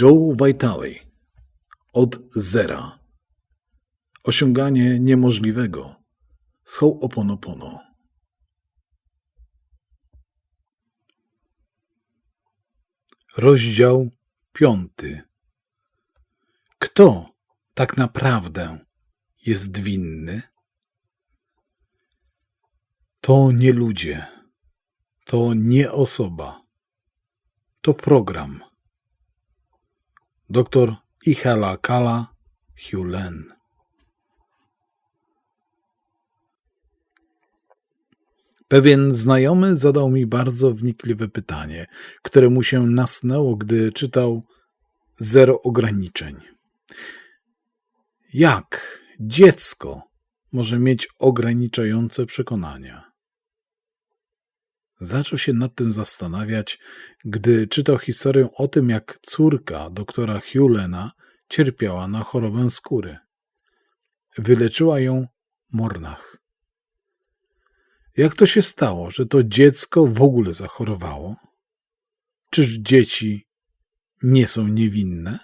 Joe Vitale. Od zera. Osiąganie niemożliwego. Z Ho'oponopono Rozdział piąty. Kto tak naprawdę jest winny? To nie ludzie, to nie osoba, to program. Doktor Ihala Kala Hulen. Pewien znajomy zadał mi bardzo wnikliwe pytanie, które mu się nasnęło, gdy czytał Zero ograniczeń. Jak dziecko może mieć ograniczające przekonania? Zaczął się nad tym zastanawiać, gdy czytał historię o tym, jak córka doktora Hulena cierpiała na chorobę skóry. Wyleczyła ją Mornach. Jak to się stało, że to dziecko w ogóle zachorowało? Czyż dzieci nie są niewinne?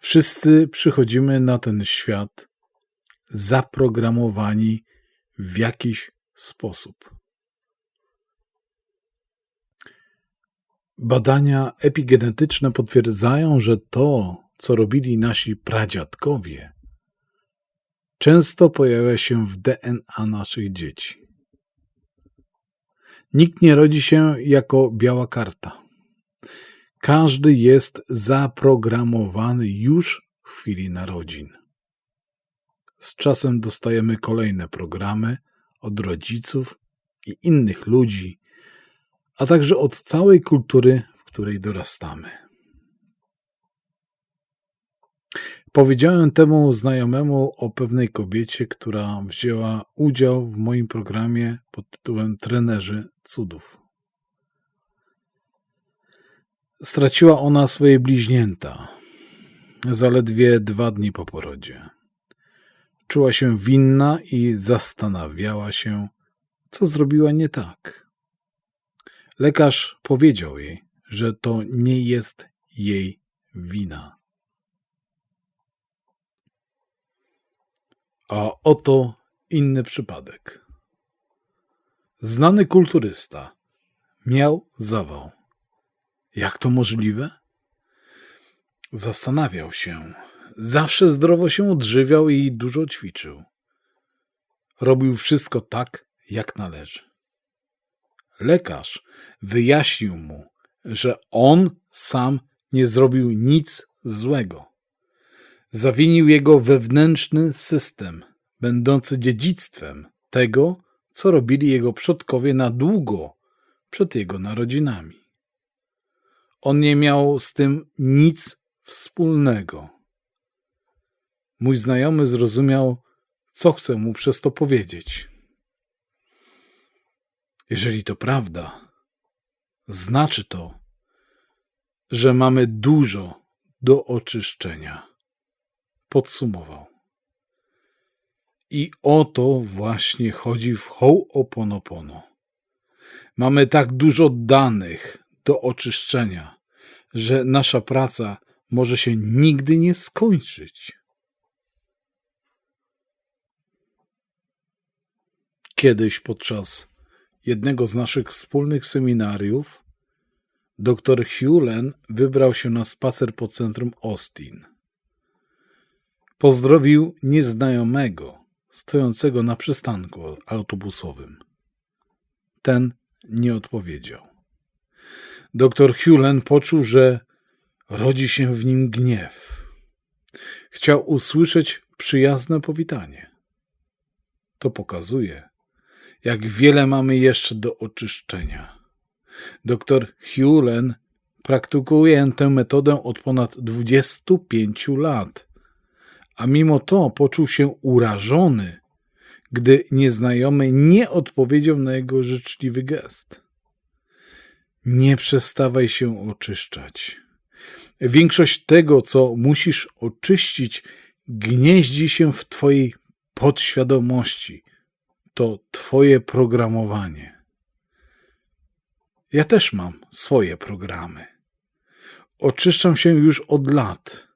Wszyscy przychodzimy na ten świat zaprogramowani w jakiś sposób. Badania epigenetyczne potwierdzają, że to, co robili nasi pradziadkowie, często pojawia się w DNA naszych dzieci. Nikt nie rodzi się jako biała karta. Każdy jest zaprogramowany już w chwili narodzin. Z czasem dostajemy kolejne programy od rodziców i innych ludzi, a także od całej kultury, w której dorastamy. Powiedziałem temu znajomemu o pewnej kobiecie, która wzięła udział w moim programie pod tytułem Trenerzy Cudów. Straciła ona swoje bliźnięta zaledwie dwa dni po porodzie. Czuła się winna i zastanawiała się, co zrobiła nie tak. Lekarz powiedział jej, że to nie jest jej wina. A oto inny przypadek. Znany kulturysta miał zawał. Jak to możliwe? Zastanawiał się. Zawsze zdrowo się odżywiał i dużo ćwiczył. Robił wszystko tak, jak należy. Lekarz wyjaśnił mu, że on sam nie zrobił nic złego. Zawinił jego wewnętrzny system, będący dziedzictwem tego, co robili jego przodkowie na długo przed jego narodzinami. On nie miał z tym nic wspólnego. Mój znajomy zrozumiał, co chcę mu przez to powiedzieć. Jeżeli to prawda, znaczy to, że mamy dużo do oczyszczenia. Podsumował. I o to właśnie chodzi w Ho'oponopono. Mamy tak dużo danych do oczyszczenia, że nasza praca może się nigdy nie skończyć. Kiedyś podczas jednego z naszych wspólnych seminariów dr Hewlen wybrał się na spacer po centrum Austin. Pozdrowił nieznajomego stojącego na przystanku autobusowym. Ten nie odpowiedział. Doktor Hewlen poczuł, że rodzi się w nim gniew. Chciał usłyszeć przyjazne powitanie. To pokazuje, jak wiele mamy jeszcze do oczyszczenia. Dr Hewlen praktykuje tę metodę od ponad 25 lat, a mimo to poczuł się urażony, gdy nieznajomy nie odpowiedział na jego życzliwy gest. Nie przestawaj się oczyszczać. Większość tego, co musisz oczyścić, gnieździ się w Twojej podświadomości. To Twoje programowanie. Ja też mam swoje programy. Oczyszczam się już od lat,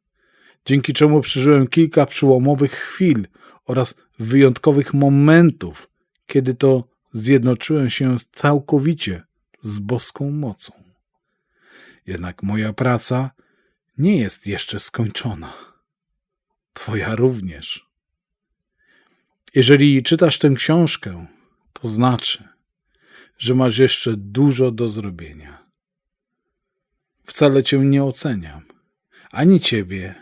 dzięki czemu przeżyłem kilka przyłomowych chwil oraz wyjątkowych momentów, kiedy to zjednoczyłem się całkowicie z boską mocą. Jednak moja praca nie jest jeszcze skończona. Twoja również. Jeżeli czytasz tę książkę, to znaczy, że masz jeszcze dużo do zrobienia. Wcale cię nie oceniam, ani ciebie,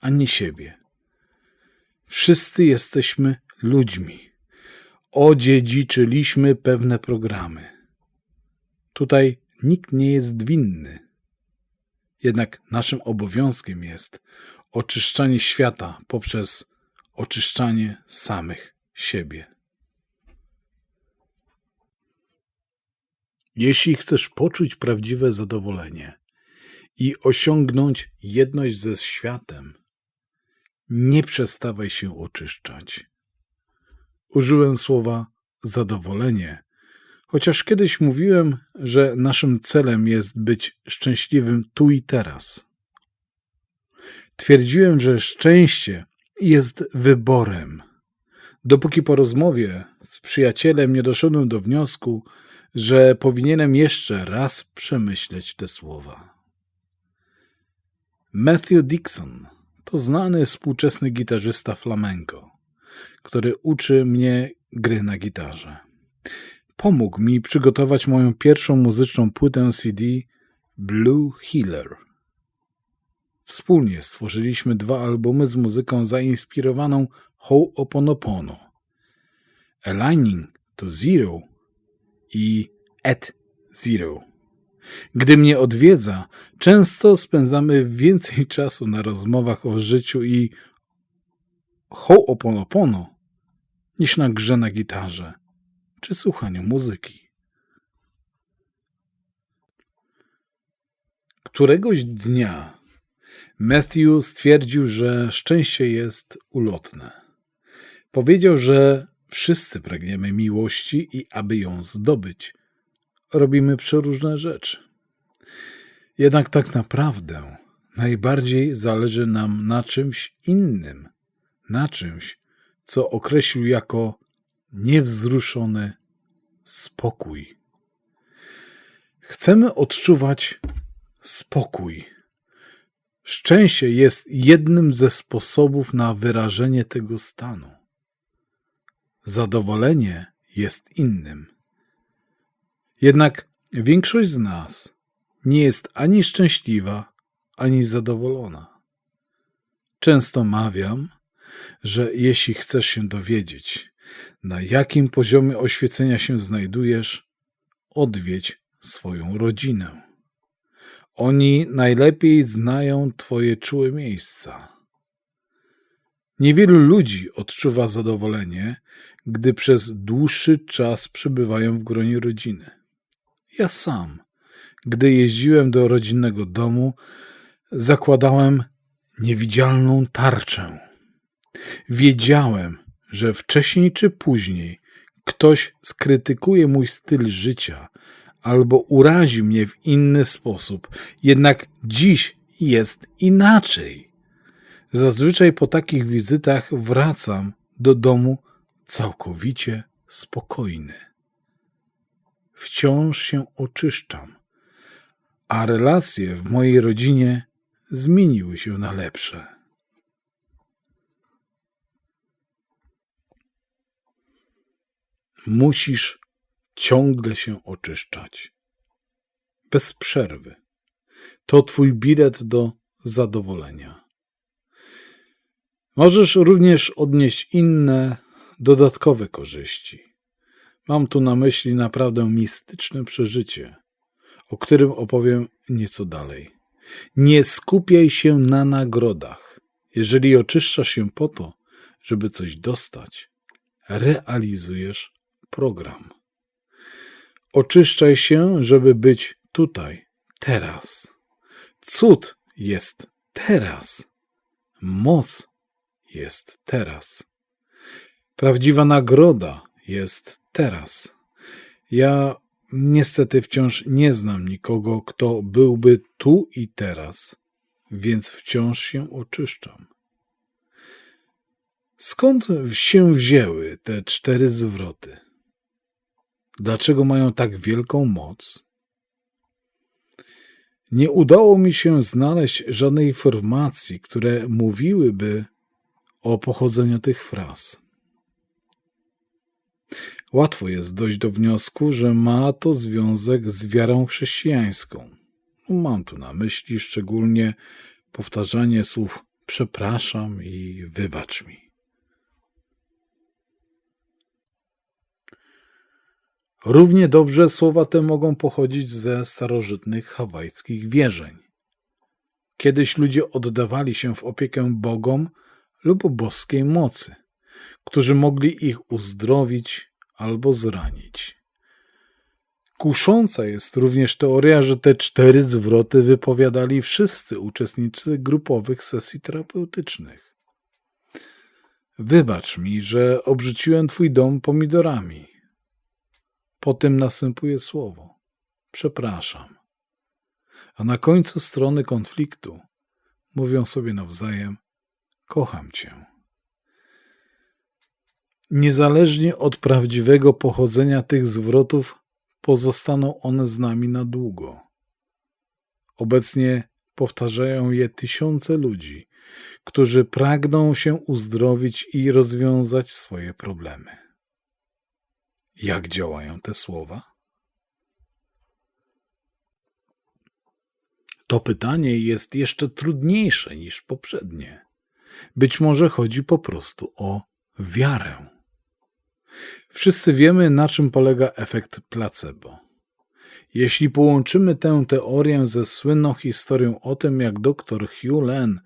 ani siebie. Wszyscy jesteśmy ludźmi. Odziedziczyliśmy pewne programy. Tutaj nikt nie jest winny. Jednak naszym obowiązkiem jest oczyszczanie świata poprzez oczyszczanie samych siebie. Jeśli chcesz poczuć prawdziwe zadowolenie i osiągnąć jedność ze światem, nie przestawaj się oczyszczać. Użyłem słowa zadowolenie, chociaż kiedyś mówiłem, że naszym celem jest być szczęśliwym tu i teraz. Twierdziłem, że szczęście jest wyborem. Dopóki po rozmowie z przyjacielem nie doszedłem do wniosku, że powinienem jeszcze raz przemyśleć te słowa. Matthew Dixon to znany współczesny gitarzysta flamenco, który uczy mnie gry na gitarze. Pomógł mi przygotować moją pierwszą muzyczną płytę CD Blue Healer. Wspólnie stworzyliśmy dwa albumy z muzyką zainspirowaną Ho'oponopono. Aligning to Zero i At Zero. Gdy mnie odwiedza, często spędzamy więcej czasu na rozmowach o życiu i Ho'oponopono niż na grze na gitarze czy słuchaniu muzyki. Któregoś dnia Matthew stwierdził, że szczęście jest ulotne. Powiedział, że wszyscy pragniemy miłości i aby ją zdobyć, robimy przeróżne rzeczy. Jednak tak naprawdę najbardziej zależy nam na czymś innym, na czymś, co określił jako niewzruszony spokój. Chcemy odczuwać spokój. Szczęście jest jednym ze sposobów na wyrażenie tego stanu. Zadowolenie jest innym. Jednak większość z nas nie jest ani szczęśliwa, ani zadowolona. Często mawiam, że jeśli chcesz się dowiedzieć, na jakim poziomie oświecenia się znajdujesz, odwiedź swoją rodzinę. Oni najlepiej znają Twoje czułe miejsca. Niewielu ludzi odczuwa zadowolenie, gdy przez dłuższy czas przebywają w gronie rodziny. Ja sam, gdy jeździłem do rodzinnego domu, zakładałem niewidzialną tarczę. Wiedziałem, że wcześniej czy później ktoś skrytykuje mój styl życia albo urazi mnie w inny sposób, jednak dziś jest inaczej. Zazwyczaj po takich wizytach wracam do domu całkowicie spokojny. Wciąż się oczyszczam, a relacje w mojej rodzinie zmieniły się na lepsze. Musisz ciągle się oczyszczać. Bez przerwy. To twój bilet do zadowolenia. Możesz również odnieść inne, dodatkowe korzyści. Mam tu na myśli naprawdę mistyczne przeżycie, o którym opowiem nieco dalej. Nie skupiaj się na nagrodach. Jeżeli oczyszczasz się po to, żeby coś dostać, realizujesz program. Oczyszczaj się, żeby być tutaj, teraz. Cud jest teraz. Moc jest teraz. Prawdziwa nagroda jest teraz. Ja Niestety wciąż nie znam nikogo, kto byłby tu i teraz, więc wciąż się oczyszczam. Skąd się wzięły te cztery zwroty? Dlaczego mają tak wielką moc? Nie udało mi się znaleźć żadnej informacji, które mówiłyby o pochodzeniu tych fraz. Łatwo jest dojść do wniosku, że ma to związek z wiarą chrześcijańską. Mam tu na myśli szczególnie powtarzanie słów przepraszam i wybacz mi. Równie dobrze słowa te mogą pochodzić ze starożytnych hawajskich wierzeń. Kiedyś ludzie oddawali się w opiekę bogom lub boskiej mocy, którzy mogli ich uzdrowić albo zranić. Kusząca jest również teoria, że te cztery zwroty wypowiadali wszyscy uczestnicy grupowych sesji terapeutycznych. Wybacz mi, że obrzuciłem twój dom pomidorami. Potem następuje słowo: Przepraszam. A na końcu strony konfliktu mówią sobie nawzajem: Kocham cię. Niezależnie od prawdziwego pochodzenia tych zwrotów, pozostaną one z nami na długo. Obecnie powtarzają je tysiące ludzi, którzy pragną się uzdrowić i rozwiązać swoje problemy. Jak działają te słowa? To pytanie jest jeszcze trudniejsze niż poprzednie. Być może chodzi po prostu o wiarę. Wszyscy wiemy, na czym polega efekt placebo. Jeśli połączymy tę teorię ze słynną historią o tym, jak dr Hugh Len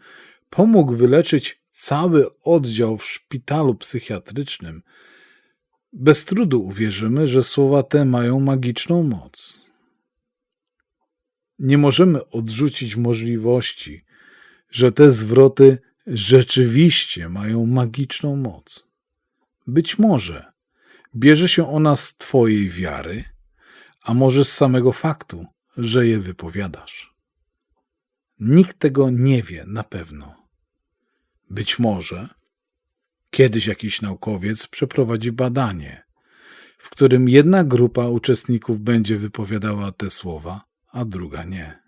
pomógł wyleczyć cały oddział w szpitalu psychiatrycznym, bez trudu uwierzymy, że słowa te mają magiczną moc. Nie możemy odrzucić możliwości, że te zwroty rzeczywiście mają magiczną moc. Być może bierze się ona z Twojej wiary, a może z samego faktu, że je wypowiadasz. Nikt tego nie wie na pewno. Być może kiedyś jakiś naukowiec przeprowadzi badanie, w którym jedna grupa uczestników będzie wypowiadała te słowa, a druga nie.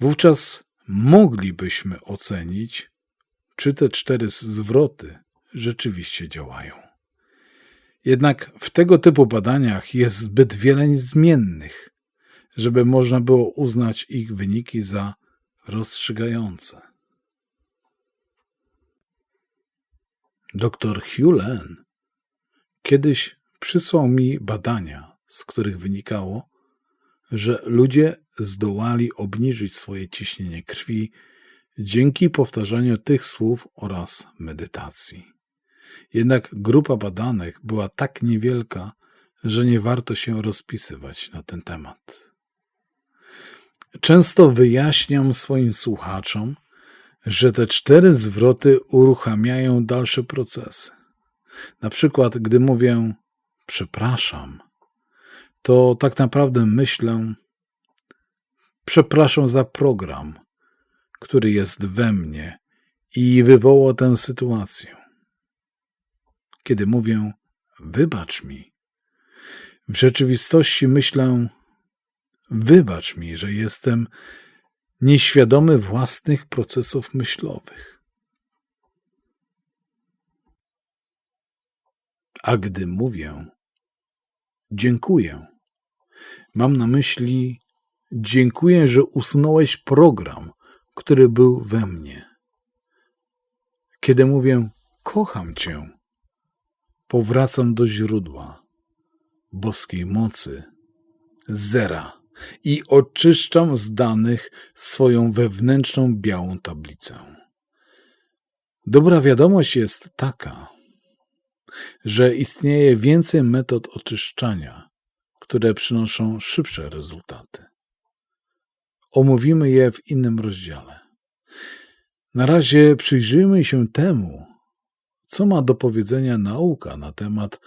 Wówczas moglibyśmy ocenić, czy te cztery zwroty rzeczywiście działają. Jednak w tego typu badaniach jest zbyt wiele zmiennych, żeby można było uznać ich wyniki za rozstrzygające. Dr Hugh kiedyś przysłał mi badania, z których wynikało, że ludzie zdołali obniżyć swoje ciśnienie krwi dzięki powtarzaniu tych słów oraz medytacji. Jednak grupa badanych była tak niewielka, że nie warto się rozpisywać na ten temat. Często wyjaśniam swoim słuchaczom, że te cztery zwroty uruchamiają dalsze procesy. Na przykład, gdy mówię przepraszam, to tak naprawdę myślę przepraszam za program, który jest we mnie i wywołał tę sytuację. Kiedy mówię wybacz mi, w rzeczywistości myślę wybacz mi, że jestem nieświadomy własnych procesów myślowych. A gdy mówię dziękuję, mam na myśli dziękuję, że usunąłeś program, który był we mnie. Kiedy mówię kocham Cię, powracam do źródła boskiej mocy, zera i oczyszczam z danych swoją wewnętrzną białą tablicę. Dobra wiadomość jest taka, że istnieje więcej metod oczyszczania, które przynoszą szybsze rezultaty. Omówimy je w innym rozdziale. Na razie przyjrzyjmy się temu, co ma do powiedzenia nauka na temat